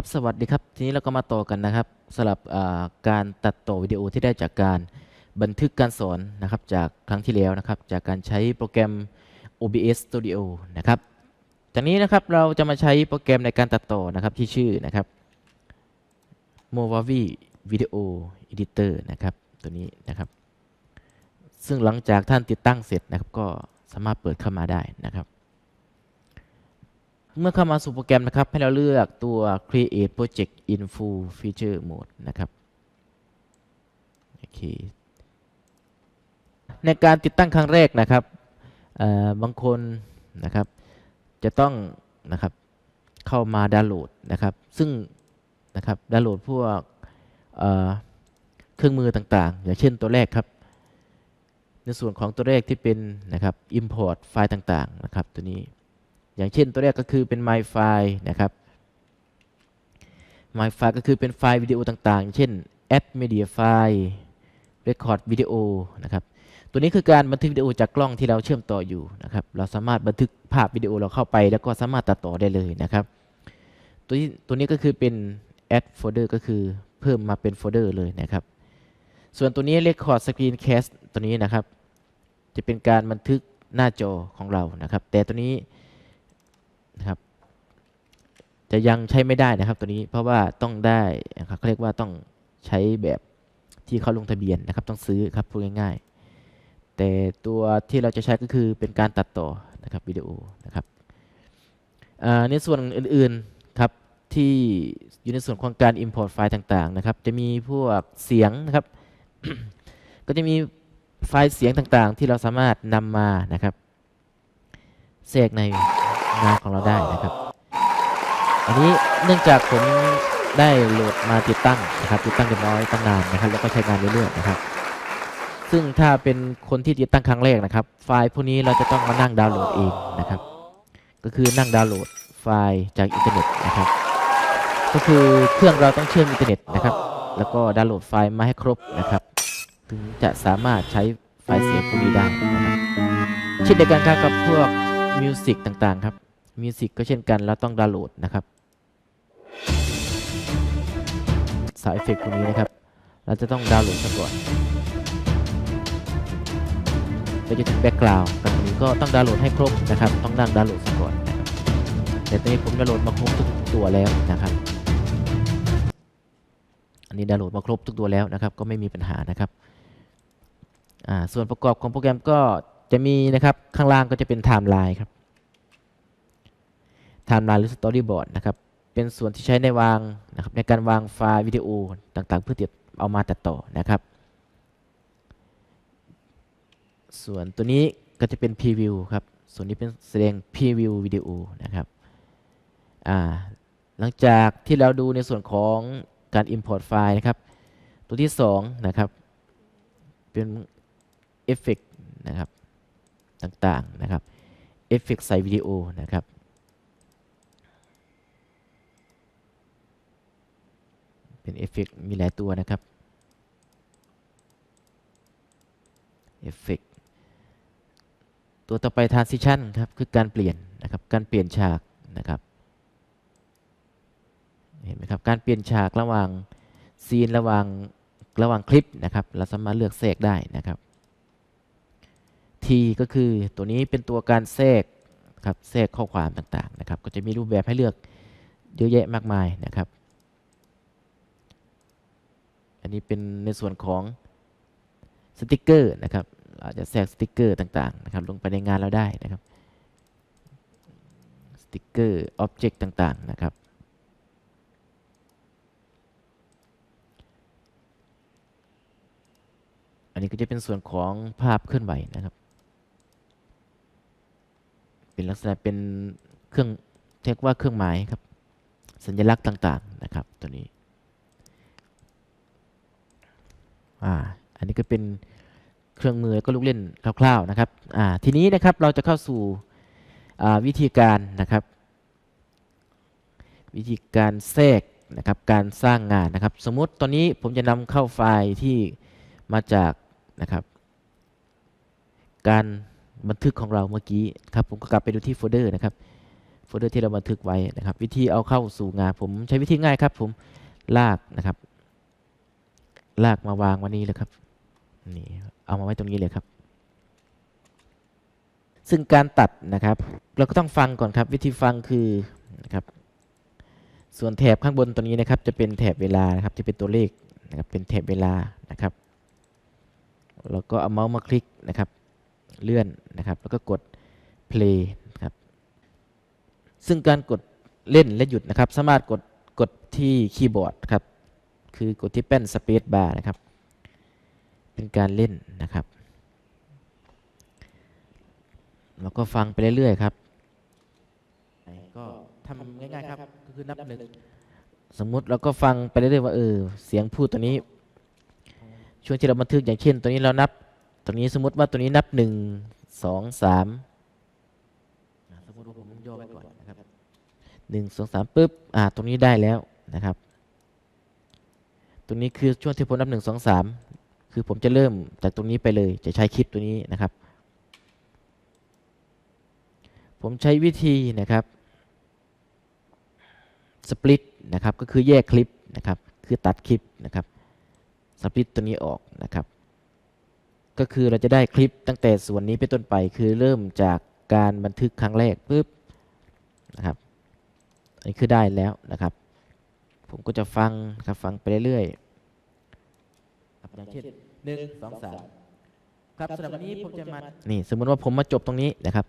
ครับสวัสดีครับ ทีนี้เราก็มาต่อกันนะครับสำหรับการตัดต่อวิดีโอที่ได้จากการบันทึกการสอนนะครับจากครั้งที่แล้วนะครับ จากการใช้โปรแกรม OBS Studio นะครับจากนี้นะครับเราจะมาใช้โปรแกรมในการตัดต่อนะครับที่ชื่อนะครับ Movavi Video Editor นะครับตัวนี้นะครับ ซึ่งหลังจากท่านติดตั้งเสร็จนะครับก็สามารถเปิดเข้ามาได้นะครับ เมื่อเข้ามาสู่โปรแกรมนะครับ ให้เราเลือกตัว Create Project in Full Feature Mode นะครับโอเคในการติดตั้งครั้งแรกนะครับบางคนนะครับ จะต้องนะครับเข้ามาดาวน์โหลดนะครับ ซึ่งนะครับดาวน์โหลดพวกเเครื่องมือต่างๆ อย่างเช่นตัวแรกครับ ในส่วนของตัวแรกที่เป็นนะครับ import ไฟล์ต่างๆนะครับตัวนี้ อย่างเช่นตัวแรกก็คือเป็น my file นะครับ my file ก็คือเป็นไฟล์วิดีโอต่างๆ เช่น add media file record video นะครับ ตัวนี้คือการบันทึกวิดีโอจากกล้องที่เราเชื่อมต่ออยู่นะครับ เราสามารถบันทึกภาพวิดีโอเราเข้าไป แล้วก็สามารถตัดต่อได้เลยนะครับ ตัวนี้ตัวนี้ก็คือเป็น add folder ก็คือเพิ่มมาเป็นโฟลเดอร์เลยนะครับ ส่วนตัวนี้ record screencast ตัวนี้นะครับ จะเป็นการบันทึกหน้าจอของเรานะครับ แต่ตัวนี้ นะครับ จะยังใช้ไม่ได้นะครับ ตัวนี้เพราะว่าต้องได้นะครับเขาเรียกว่าต้องใช้แบบที่เขาลงทะเบียนนะครับ ต้องซื้อครับพูดง่ายๆ แต่ตัวที่เราจะใช้ก็คือเป็นการตัดต่อนะครับวิดีโอนะครับในส่วนอื่นๆครับที่อยู่ในส่วนของการ Import ไฟล์ต่างๆนะครับ จะมีพวกเสียงนะครับ ก็จะมีไฟล์เสียงต่างๆ ที่เราสามารถนำมานะครับแทรกใน งานของเราได้นะครับ อันนี้เนื่องจากผมได้โหลดมาติดตั้งนะครับ ติดตั้งเรียบร้อยตั้งนานนะครับ แล้วก็ใช้งานเรื่อยๆนะครับ ซึ่งถ้าเป็นคนที่ติดตั้งครั้งแรกนะครับ ไฟล์พวกนี้เราจะต้องมานั่งดาวน์โหลดเองนะครับ ก็คือนั่งดาวน์โหลดไฟล์จากอินเทอร์เน็ตนะครับ ก็คือเครื่องเราต้องเชื่อมอินเทอร์เน็ตนะครับ แล้วก็ดาวน์โหลดไฟล์มาให้ครบนะครับ ถึงจะสามารถใช้ไฟล์เสียงพวกนี้ได้นะครับเช่นเดียวกันครับกับพวกมิวสิกต่างๆครับ มิวสิกก็เช่นกันเราต้องดาวน์โหลดนะครับ สายเอฟเฟกต์พวกนี้นะครับ เราจะต้องดาวน์โหลดซะก่อนไปจนถึงแบ็กกราวด์กับตรงนี้ก็ต้องดาวน์โหลดให้ครบนะครับ ต้องนั่งดาวน์โหลดซะก่อนนะครับแต่ตอนนี้ผมดาวน์โหลดมาครบทุกตัวแล้วนะครับ อันนี้ดาวน์โหลดมาครบทุกตัวแล้วนะครับ ก็ไม่มีปัญหานะครับส่วนประกอบของโปรแกรมก็จะมีนะครับข้างล่างก็จะเป็นไทม์ไลน์ครับ ไทม์ไลน์หรือสตอรี่บอร์ดนะครับ เป็นส่วนที่ใช้ในวางนะครับในการวางไฟล์วิดีโอต่างๆ เพื่อที่เอามาตัดต่อนะครับ ส่วนตัวนี้ก็จะเป็นพรีวิวครับ ส่วนนี้เป็นแสดงพรีวิววิดีโอนะครับอ่าหลังจากที่เราดูในส่วนของการ Import ไฟล์นะครับ ตัวที่ 2 นะครับ เป็นเอฟเฟกนะครับ ต่างๆ นะครับ เอฟเฟกใส่วิดีโอนะครับ เป็นเอฟเฟกมีหลายตัวนะครับเอฟเฟกตัวต่อไป transition ครับ คือการเปลี่ยนนะครับ การเปลี่ยนฉากนะครับ เห็นไหมครับ การเปลี่ยนฉากระหว่างซีนระหว่างระหว่างคลิปนะครับ เราสามารถเลือกแทรกได้นะครับ T ก็คือตัวนี้เป็นตัวการแทรกครับ แทรกข้อความต่างๆนะครับ ก็จะมีรูปแบบให้เลือกเยอะแยะมากมายนะครับ นนี้เป็นในส่วนของสติกเกอร์นะครับเราจะแทรกสติกเกอร์ต่างๆนะครับลงไปในงานเราได้นะครับสติกเกอร์อ็อบเจกต์ต่างๆนะครับอันนี้ก็จะเป็นส่วนของภาพเคลื่อนไหวนะครับ เป็นลักษณะเป็นเครื่องเรียกว่าเครื่องหมายครับสัญลักษณ์ต่างๆนะครับตัวนี้ อ่าอันนี้ก็เป็นเครื่องมือก็ลูกเล่นคร่าวๆนะครับอ่าทีนี้นะครับเราจะเข้าสู่วิธีการนะครับ วิธีการแทรกนะครับการสร้างงานนะครับ สมมุติตอนนี้ผมจะนำเข้าไฟล์ที่มาจากนะครับ การบันทึกของเราเมื่อกี้ครับผมก็กลับไปดูที่โฟลเดอร์นะครับโฟลเดอร์ที่เราบันทึกไว้นะครับ วิธีเอาเข้าสู่งานผมใช้วิธีง่ายครับ ผมลากนะครับ ลากมาวางวันนี้เลยครับนี่เอามาไว้ตรงนี้เลยครับ ซึ่งการตัดนะครับ เราก็ต้องฟังก่อนครับ วิธีฟังคือนะครับ ส่วนแถบข้างบนตัวนี้นะครับ จะเป็นแถบเวลานะครับที่เป็นตัวเลขนะครับเป็นแถบเวลานะครับแล้วก็เอาเมาส์มาคลิกนะครับ เลื่อนนะครับ แล้วก็กด play นะครับ ซึ่งการกดเล่นและหยุดนะครับ สามารถกดกดที่คีย์บอร์ดครับ คือกดที่แป้น space bar นะครับ เป็นการเล่นนะครับ แล้วก็ฟังไปเรื่อยๆครับ ก็ทำง่ายๆครับ ก็คือนับหนึ่งสมมุติเราก็ฟังไปเรื่อยๆว่าเออเสียงพูดตัวนี้ ช่วงที่เราบันทึกอย่างเช่น ตัวนี้เรานับ ตัวนี้สมมติว่าตัวนี้นับหนึ่งสองสามสมมติว่าผมย่อไว้ก่อนนะครับหนึ่งสองสามปุ๊บอ่าตรงนี้ได้แล้วนะครับ ตรงนี้คือช่วงที่ผมนับหนึ่งสองสามคือผมจะเริ่มจากตรงนี้ไปเลย จะใช้คลิปตัวนี้นะครับ ผมใช้วิธีนะครับสปลิตนะครับ ก็คือแยกคลิปนะครับ คือตัดคลิปนะครับสปลิตตัวนี้ออกนะครับ ก็คือเราจะได้คลิปตั้งแต่ส่วนนี้เป็นต้นไป คือเริ่มจากการบันทึกครั้งแรกปุ๊บนะครับ อันนี้คือได้แล้วนะครับ ผมก็จะฟังครับฟังไปเรื่อยๆครับอย่างเช่นหนึ่งสองสามครับสำหรับวันนี้ผมจะมานี่สมมติว่าผมมาจบตรงนี้นะครับ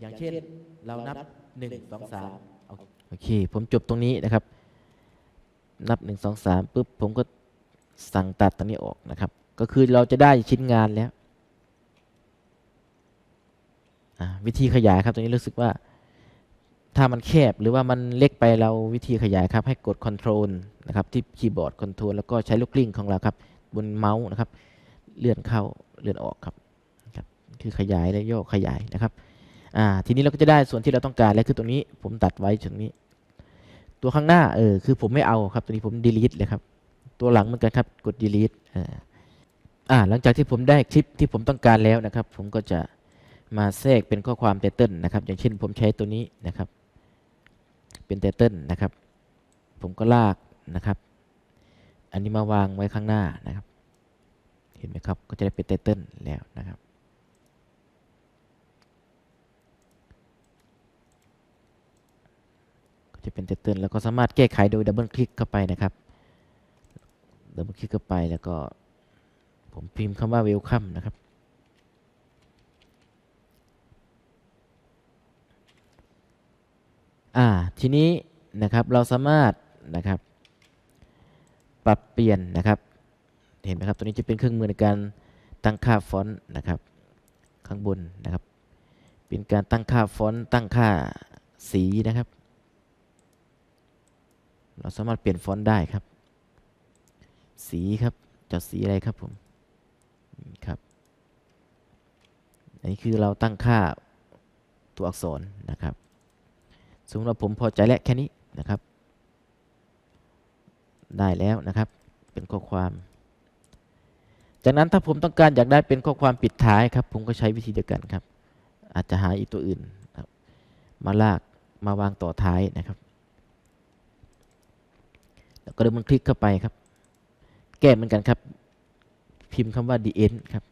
อย่างเช่นเรานับหนึ่งสองสามโอเค ผมจบตรงนี้นะครับ นับหนึ่งสองสามปุ๊บผมก็สั่งตัดตรงนี้ออกนะครับ ก็คือเราจะได้ชิ้นงานแล้ววิธีขยายครับตรงนี้รู้สึกว่า ถ้ามันแคบหรือว่ามันเล็กไปเราวิธีขยายครับ ให้กด Ctrl นะครับที่คีย์บอร์ด Ctrl แล้วก็ใช้ลูกกลิ้งของเราครับ บนเมาส์นะครับ เลื่อนเข้าเลื่อนออกครับครับ คือขยายและย่อขยายนะครับอ่าทีนี้เราก็จะได้ส่วนที่เราต้องการแล้วคือตรงนี้ผมตัดไว้ตรงนี้ ตัวข้างหน้าเออคือผมไม่เอาครับ ตัวนี้ผม delete เลยครับ ตัวหลังเหมือนกันครับกด delete อ่าอ่าหลังจากที่ผมได้คลิปที่ผมต้องการแล้วนะครับ ผมก็จะมาแทรกเป็นข้อความไตเติลนะครับ อย่างเช่นผมใช้ตัวนี้นะครับ เป็นไตเติลนะครับ ผมก็ลากนะครับ อันนี้มาวางไว้ข้างหน้านะครับ เห็นไหมครับ ก็จะได้เป็นไตเติลแล้วนะครับ ก็จะเป็นไตเติลแล้วก็สามารถแก้ไขโดยดับเบิลคลิกเข้าไปนะครับ ดับเบิลคลิกเข้าไปแล้วก็ผมพิมพ์คำว่า welcome นะครับ อ่าทีนี้นะครับเราสามารถนะครับ ปรับเปลี่ยนนะครับ เห็นไหมครับตัวนี้จะเป็นเครื่องมือในการตั้งค่าฟอนต์นะครับ ข้างบนนะครับ เป็นการตั้งค่าฟอนต์ตั้งค่าสีนะครับ เราสามารถเปลี่ยนฟอนต์ได้ครับ สีครับจะสีอะไรครับผมครับอันนี้คือเราตั้งค่าตัวอักษรนะครับ สมมติว่าผมพอใจแล้วแค่นี้นะครับ ได้แล้วนะครับ เป็นข้อความจากนั้นถ้าผมต้องการอยากได้เป็นข้อความปิดท้ายครับ ผมก็ใช้วิธีเดียวกันครับ อาจจะหาอีกตัวอื่นครับ มาลากมาวางต่อท้ายนะครับ แล้วก็เดินมันคลิกเข้าไปครับ แก้เหมือนกันครับ พิมพ์คำว่า the end ครับ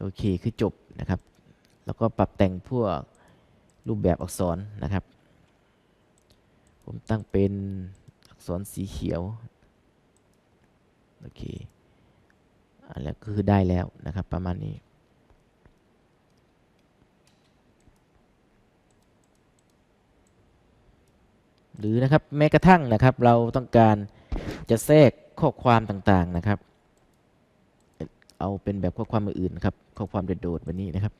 โอเค คือจบนะครับ แล้วก็ปรับแต่งพวก รูปแบบอักษรนะครับ ผมตั้งเป็นอักษรสีเขียว โอเคอแล้วก็คือได้แล้วนะครับ ประมาณนี้ หรือนะครับแม้กระทั่งนะครับ เราต้องการจะแทรกข้อความต่างๆนะครับ เอาเป็นแบบข้อความอื่นนะครับ ข้อความเด็ดโดดแบบนี้นะครับ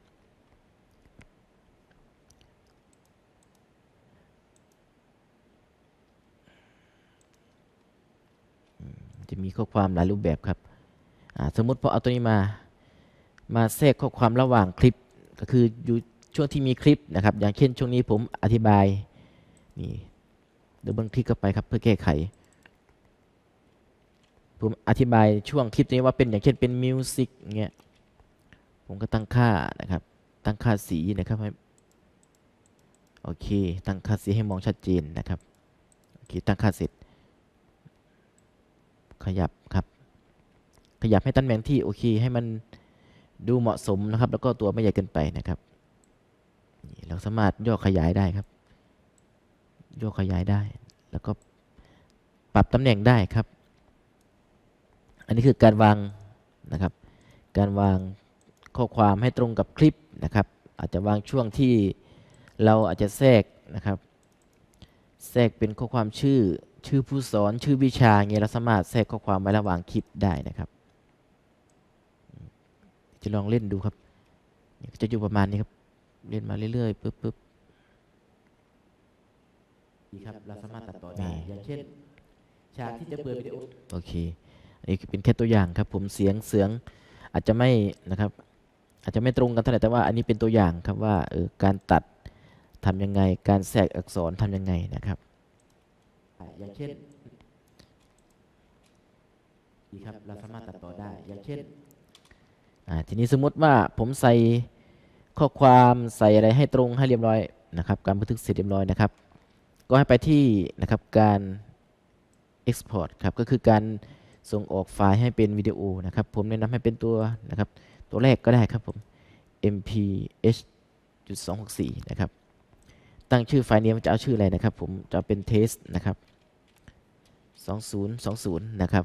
จะมีข้อความหลายรูปแบบครับสมมุติพอเอาตัวนี้มา มาแทรกข้อความระหว่างคลิป ก็คืออยู่ช่วงที่มีคลิปนะครับ อย่างเช่นช่วงนี้ผมอธิบายนี่เดี๋ยวเบิ้งคลิกเข้าไปครับเพื่อแก้ไข ผมอธิบายช่วงคลิปนี้ว่าเป็นอย่างเช่นเป็นมิวสิกเงี้ยผมก็ตั้งค่านะครับ ตั้งค่าสีนะครับให้โอเค ตั้งค่าสีให้มองชัดเจนนะครับ โอเค ตั้งค่าเสร็จ ขยับครับ ขยับให้ตำแหน่งที่โอเคให้มันดูเหมาะสมนะครับ แล้วก็ตัวไม่ใหญ่เกินไปนะครับเราสามารถย่อขยายได้ครับย่อขยายได้ แล้วก็ปรับตำแหน่งได้ครับ อันนี้คือการวางนะครับ การวางข้อความให้ตรงกับคลิปนะครับ อาจจะวางช่วงที่เราอาจจะแทรกนะครับ แทรกเป็นข้อความชื่อ ชื่อผู้สอนชื่อวิชาเงี้ยเราสามารถแทรกข้อความไว้ระหว่างคลิปได้นะครับ จะลองเล่นดูครับนี่ก็จะอยู่ประมาณนี้ครับ เล่นมาเรื่อยๆปึ๊บปึ๊บดีครับเราสามารถตัดต่อได้อย่างเช่นฉากที่จะเปิดวิดีโอโอเคอันนี้เป็นแค่ตัวอย่างครับผมเสียงเสียงอาจจะไม่นะครับ อาจจะไม่ตรงกันเท่าไหร่แต่ว่าอันนี้เป็นตัวอย่างครับว่าเออการตัดทำยังไง การแทรกอักษรทำยังไงนะครับ อย่างเช่นดีครับเราสามารถตัดต่อได้อย่างเช่นอ่าทีนี้สมมติว่าผมใส่ข้อความใส่อะไรให้ตรงให้เรียบร้อยนะครับการบันทึกเสร็จเรียบร้อยนะครับ ก็ให้ไปที่นะครับการ export ครับก็คือการส่งออกไฟล์ให้เป็นวิดีโอนะครับผมแนะนำให้เป็นตัวนะครับตัวแรกก็ได้ครับผม mph.264 นะครับ ตั้งชื่อไฟล์นี้มันจะเอาชื่ออะไรนะครับ ผมจะเป็น test นะครับ2020 นะครับ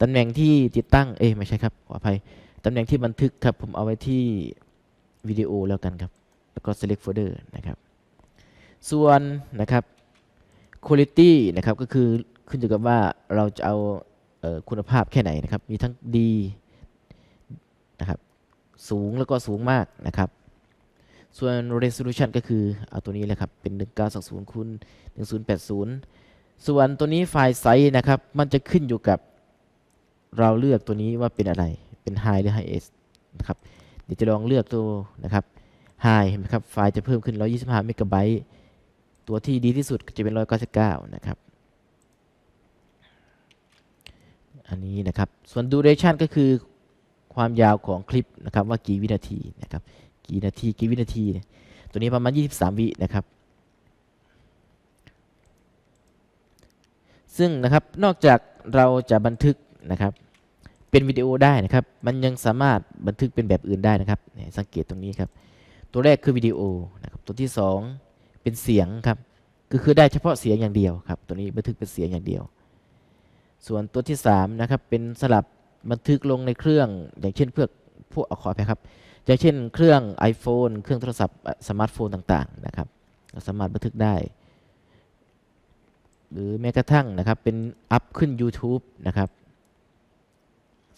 ตำแหน่งที่ติดตั้ง เอ้ไม่ใช่ครับ ขออภัย ตำแหน่งที่บันทึกครับ ผมเอาไว้ที่วิดีโอแล้วกันครับ แล้วก็ select folder นะครับ ส่วนนะครับ quality นะครับ ก็คือขึ้นอยู่กับว่าเราจะเอาเออคุณภาพแค่ไหนนะครับ มีทั้งดีนะครับ สูงแล้วก็สูงมากนะครับ ส่วน resolution ก็คือเอาตัวนี้เลยครับ เป็น 1920คูณ1080 ส่วนตัวนี้ไฟล์ไซส์นะครับ มันจะขึ้นอยู่กับเราเลือกตัวนี้ว่าเป็นอะไร เป็น high หรือ high s นะครับ เดี๋ยวจะลองเลือกตัวนะครับ high เห็นไหมครับ ไฟล์จะเพิ่มขึ้น 125เมกะไบต์ ตัวที่ดีที่สุดจะเป็น 199 นะครับ อันนี้นะครับ ส่วน duration ก็คือความยาวของคลิปนะครับว่ากี่วินาทีนะครับ กี่นาที กี่วินาที ตัวนี้ประมาณ 23 วินะครับ ซึ่งนะครับนอกจากเราจะบันทึกนะครับ เป็นวิดีโอได้นะครับ มันยังสามารถบันทึกเป็นแบบอื่นได้นะครับ สังเกตตรงนี้ครับ ตัวแรกคือวิดีโอนะครับ ตัวที่สองเป็นเสียงครับ ก็คือได้เฉพาะเสียงอย่างเดียวครับ ตัวนี้บันทึกเป็นเสียงอย่างเดียว ส่วนตัวที่3นะครับ เป็นสลับบันทึกลงในเครื่อง อย่างเช่นพวกพวกขอไปครับ อย่างเช่น เครื่อง iPhone เครื่องโทรศัพท์สมาร์ทโฟนต่างๆนะครับสามารถบันทึกได้ หรือแม้กระทั่งนะครับเป็นอัพขึ้น YouTube นะครับ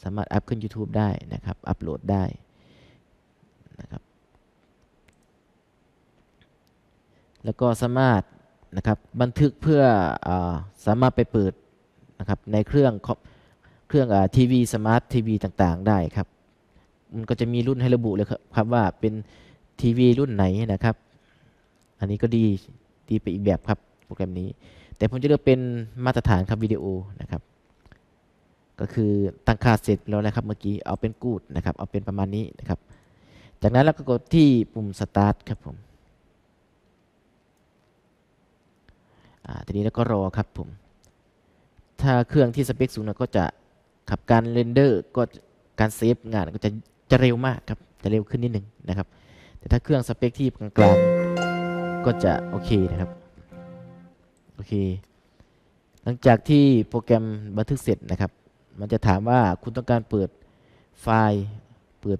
สามารถอัพขึ้น YouTube ได้นะครับ อัพโหลดได้นะครับแล้วก็สามารถนะครับบันทึกเพื่ออสามารถไปเปิดนะครับในเครื่องเครื่องทีวีสมาร์ททีวีต่างๆ ได้ครับ มันก็จะมีรุ่นให้ระบุเลยครับว่าเป็นทีวีรุ่นไหนนะครับ อันนี้ก็ดีดีไปอีกแบบครับโปรแกรมนี้ แต่ผมจะเลือกเป็นมาตรฐานครับวิดีโอนะครับ ก็คือตั้งค่าเสร็จแล้วนะครับเมื่อกี้เอาเป็นกูดนะครับ เอาเป็นประมาณนี้นะครับ จากนั้นเราก็กดที่ปุ่ม start ครับผมทีนี้แล้วก็รอครับผม ถ้าเครื่องที่สเปคสูงหน่อยก็จะขับการเรนเดอร์ก็การเซฟงานก็จะ จะเร็วมากครับจะเร็วขึ้นนิดนึงนะครับ แต่ถ้าเครื่องสเปคที่กลางๆก็จะโอเคนะครับโอเคหลังจากที่โปรแกรมบันทึกเสร็จนะครับ มันจะถามว่าคุณต้องการเปิดไฟล์เปิด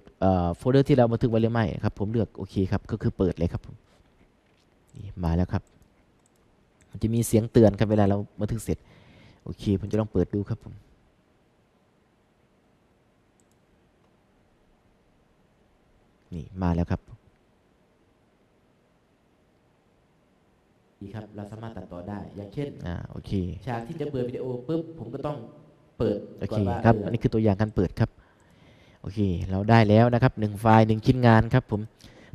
โฟลเดอร์ที่เราบันทึกไว้หรือไม่ครับ ผมเลือกโอเคครับก็คือเปิดเลยครับผมนี่มาแล้วครับมันจะมีเสียงเตือนครับเวลาเราบันทึกเสร็จโอเค ผมจะลองเปิดดูครับผม นี่มาแล้วครับดีครับ เราสามารถตัดต่อได้ อย่างเช่นอ่าโอเคฉากที่จะเปิดวิดีโอปุ๊บผมก็ต้องเปิดโอเคครับอันนี้คือตัวอย่างการเปิดครับโอเค เราได้แล้วนะครับหนึ่งไฟล์หนึ่งชิ้นงานครับผม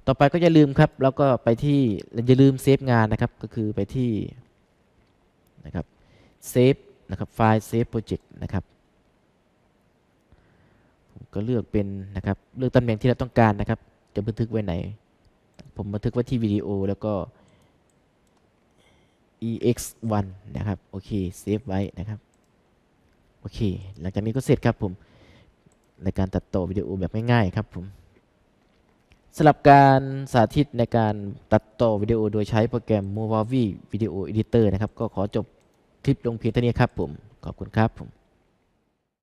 ต่อไปก็อย่าลืมครับ แล้วก็ไปที่อย่าลืมเซฟงานนะครับ ก็คือไปที่นะครับเซฟนะครับไฟล์เซฟโปรเจกต์นะครับผม ก็เลือกเป็นนะครับเลือกตำแหน่งที่เราต้องการนะครับ จะบันทึกไว้ไหน ผมบันทึกไว้ที่วิดีโอแล้วก็ ex1 นะครับโอเคเซฟไว้นะครับโอเค หลังจากนี้ก็เสร็จครับผมในการตัดต่อวิดีโอแบบง่ายๆครับผมสำหรับการสาธิตในการตัดต่อวิดีโอโดยใช้โปรแกรม Movavi Video Editor นะครับ ก็ขอจบคลิปลงเพียงเท่านี้ครับผม ขอบคุณครับผม